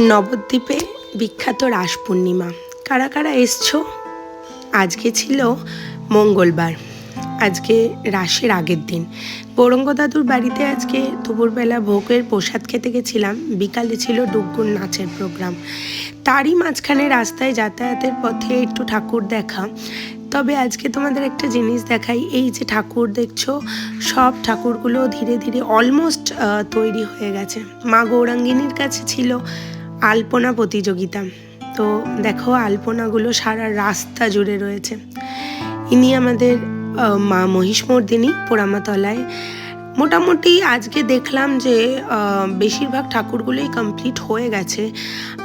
নবদ্বীপে বিখ্যাত রাস পূর্ণিমা। কারা কারা এসছো? আজকে ছিল মঙ্গলবার। আজকে রাসের আগের দিন। গৌরঙ্গ দাদুর বাড়িতে আজকে দুপুরবেলা ভোগের প্রসাদ খেতে গেছিলাম। বিকালে ছিল ডুগ্গুর নাচের প্রোগ্রাম। তারই মাঝখানে রাস্তায় যাতায়াতের পথে একটু ঠাকুর দেখা। তবে আজকে তোমাদের একটা জিনিস দেখাই। এই যে ঠাকুর দেখছ, সব ঠাকুরগুলো ধীরে ধীরে অলমোস্ট তৈরি হয়ে গেছে। মা গৌরাঙ্গিনীর কাছে ছিল। আলপনা প্রতিযোগিতা। তো দেখো, আলপনাগুলো সারা রাস্তা জুড়ে রয়েছে। ইনি আমাদের মা মহিষমর্দিনী পোড়ামাতলায়। মোটামুটি আজকে দেখলাম যে বেশিরভাগ ঠাকুরগুলোই কমপ্লিট হয়ে গেছে।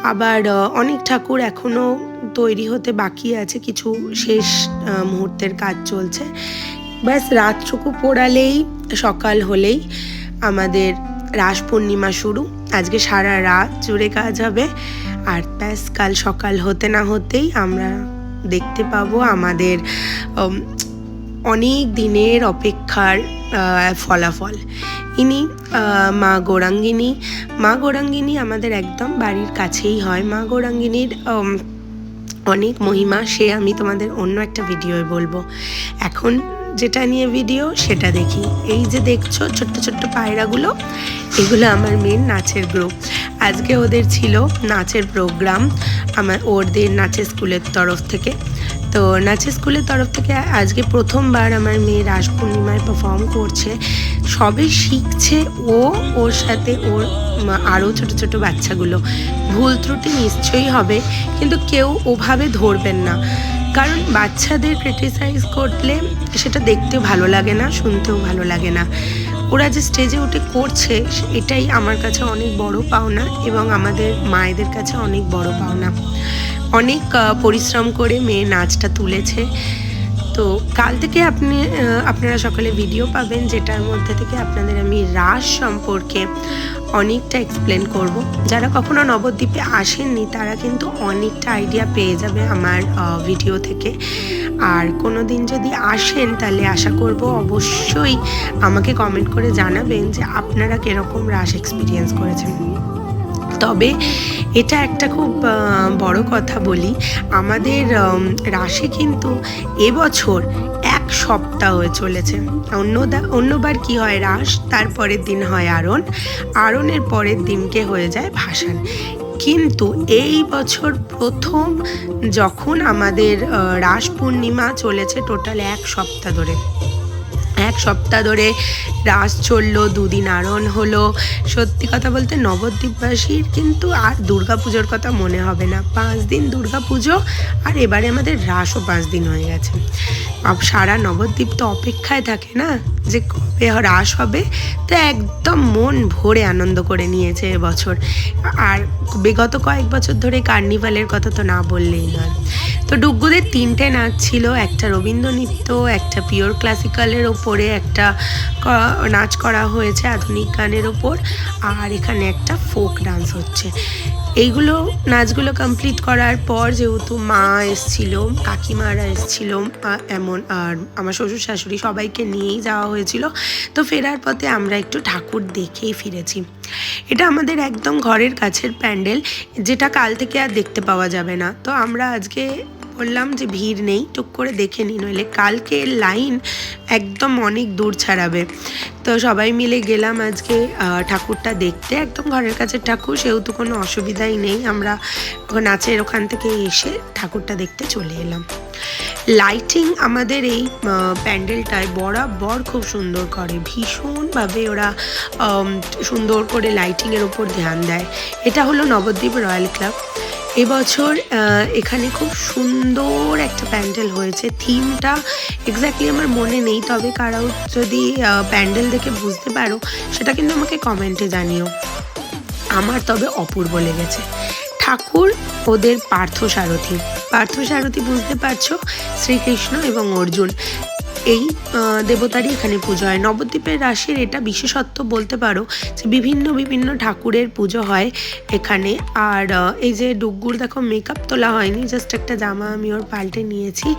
আবার অনেক ঠাকুর এখনও তৈরি হতে বাকি আছে। কিছু শেষ মুহূর্তের কাজ চলছে। ব্যাস, রাতটুকু পোড়ালেই, সকাল হলেই আমাদের রাস পূর্ণিমা শুরু। আজকে সারা রাত জুড়ে কাজ হবে। আর ব্যাস, কাল সকাল হতে না হতেই আমরা দেখতে পাবো আমাদের অনেক দিনের অপেক্ষার ফলাফল। ইনি মা গৌরাঙ্গিনী। মা গৌরাঙ্গিনী আমাদের একদম বাড়ির কাছেই হয়। মা গৌরাঙ্গিনীর অনেক মহিমা, সে আমি তোমাদের অন্য একটা ভিডিওয় বলব। এখন যেটা নিয়ে ভিডিও সেটা দেখি। এই যে দেখছ ছোট্ট ছোট্ট পায়রাগুলো, এগুলো আমার মেন নাচের গ্রুপ আজকে ওদের ছিল নাচের প্রোগ্রাম আমার ওদের নাচের স্কুলের তরফ থেকে। তো নাচের স্কুলের তরফ থেকে আজকে প্রথমবার আমার মেয়ে রাস পূর্ণিমায় পারফর্ম করছে। সবে শিখছে ও, ওর সাথে ওর আরও ছোট ছোট বাচ্চাগুলো। ভুল ত্রুটি নিশ্চয়ই হবে, কিন্তু কেউ ওভাবে ধরবেন না। কারণ বাচ্চাদের ক্রিটিসাইজ করলে সেটা দেখতেও ভালো লাগে না, শুনতেও ভালো লাগে না। ওরা যে স্টেজে উঠে করছে, এটাই আমার কাছে অনেক বড় পাওনা এবং আমাদের মায়েদের কাছে অনেক বড় পাওনা। অনেক পরিশ্রম করে মেয়ে নাচটা তুলেছে। তো কাল থেকে আপনি আপনারা সকালে ভিডিও পাবেন, যেটার মধ্যে থেকে আপনাদের আমি রাস সম্পর্কে অনেকটা এক্সপ্লেন করব। যারা কখনো নবদ্বীপে আসেননি, তারা কিন্তু অনেকটা আইডিয়া পেয়ে যাবে আমার ভিডিও থেকে। আর কোনো দিন যদি আসেন, তাহলে আশা করব অবশ্যই আমাকে কমেন্ট করে জানাবেন যে আপনারা কীরকম রাস এক্সপিরিয়েন্স করেছেন। তবে এটা একটা খুব বড় কথা বলি। আমাদের রাশি কিন্তু এবছর এক সপ্তাহ হয়ে চলেছে। অন্য অন্যবার কি হয় রাস তারপরের দিন হয় আরণ। আরণের পরের দিনকে হয়ে যায় ভাসান। কিন্তু এই বছর প্রথম যখন আমাদের রাস পূর্ণিমা চলেছে টোটাল এক সপ্তাহ ধরে। এক সপ্তাহ ধরে রাস চলল দুদিন আরণ হলো। সত্যি কথা বলতে নবদ্বীপবাসীর কিন্তু আর দুর্গা পুজোর কথা মনে হবে না। পাঁচ দিন দুর্গা পুজো আর এবারে আমাদের রাসও পাঁচ দিন হয়ে গেছে। সারা নবদ্বীপ তো অপেক্ষায় থাকে না যে কবে রাস হবে। তো একদম মন ভরে আনন্দ করে নিয়েছে এবছর। আর বিগত কয়েক বছর ধরে কার্নিভালের কথা তো না বললেই নয়। তো ডুগ্গুদের তিনটে নাচ ছিল। একটা রবীন্দ্র নৃত্য একটা পিওর ক্লাসিক্যালের ওপরে, একটা নাচ করা হয়েছে আধুনিক গানের ওপর, আর এখানে একটা ফোক ডান্স হচ্ছে। এইগুলো নাচগুলো কমপ্লিট করার পর যেহেতু মা এসছিল, কাকিমারা এসছিল এমন, আর আমার শ্বশুর শাশুড়ি সবাইকে নিয়েই যাওয়া হয়েছিল, তো ফেরার পথে আমরা একটু ঠাকুর দেখেই ফিরেছি। এটা আমাদের একদম ঘরের কাছের প্যান্ডেল, যেটা কাল থেকে আর দেখতে পাওয়া যাবে না। তো আমরা আজকে বললাম যে ভিড় নেই, টুক করে দেখে নিই নইলে কালকে লাইন একদম অনেক দূর ছাড়াবে। তো সবাই মিলে গেলাম আজকে ঠাকুরটা দেখতে। একদম ঘরের কাছে ঠাকুর, সেহেতু কোনো অসুবিধাই নেই। আমরা নাচের ওখান থেকে এসে ঠাকুরটা দেখতে চলে এলাম। লাইটিং আমাদের এই প্যান্ডেলটায় বরাবর খুব সুন্দর করে। ভীষণভাবে ওরা সুন্দর করে লাইটিংয়ের ওপর ধ্যান দেয়। এটা হলো নবদ্বীপ রয়্যাল ক্লাব। এবছর এখানে খুব সুন্দর একটা প্যান্ডেল হয়েছে। থিমটা এক্স্যাক্টলি আমার মনে নেই, তবে কারাও যদি প্যান্ডেল দেখে বুঝতে পারো, সেটা কিন্তু আমাকে কমেন্টে জানিও। আমার তবে অপূর্ব লেগেছে। ঠাকুর, ওদের পার্থসারথী। পার্থসারথী বুঝতে পারছ? শ্রীকৃষ্ণ এবং অর্জুন। এই দেবতারই এখানে পুজো হয়। নবদ্বীপের রাশির এটা বিশেষত্ব বলতে পারো যে বিভিন্ন বিভিন্ন ঠাকুরের পুজো হয় এখানে। আর এই যে ডুগ্গুর দেখো মেকআপ তোলা হয়নি জাস্ট একটা জামা আমি ওর পাল্টে নিয়েছি।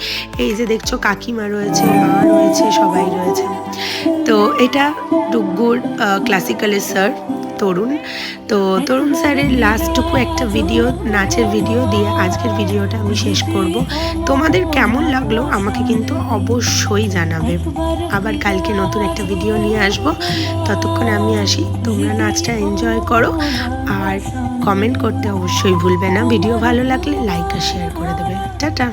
এই যে দেখছ কাকিমা রয়েছে, মা রয়েছে, সবাই রয়েছে। তো এটা ডুগ্গুর ক্লাসিক্যালের স্যার তরুণ। তো তরুণ স্যারের লাস্টটুকু একটা ভিডিও নাচের ভিডিও দিয়ে আজকের ভিডিওটা আমি শেষ করব। তোমাদের কেমন লাগল আমাকে কিন্তু অবশ্যই জানাবে। আবার কালকে নতুন একটা ভিডিও নিয়ে আসব। ততক্ষণে আমি আসি। তোমরা নাচটা এনজয় করো। আর কমেন্ট করতে অবশ্যই ভুলবে না। ভিডিও ভালো লাগলে লাইক আর শেয়ার করে দেবে। টাটা!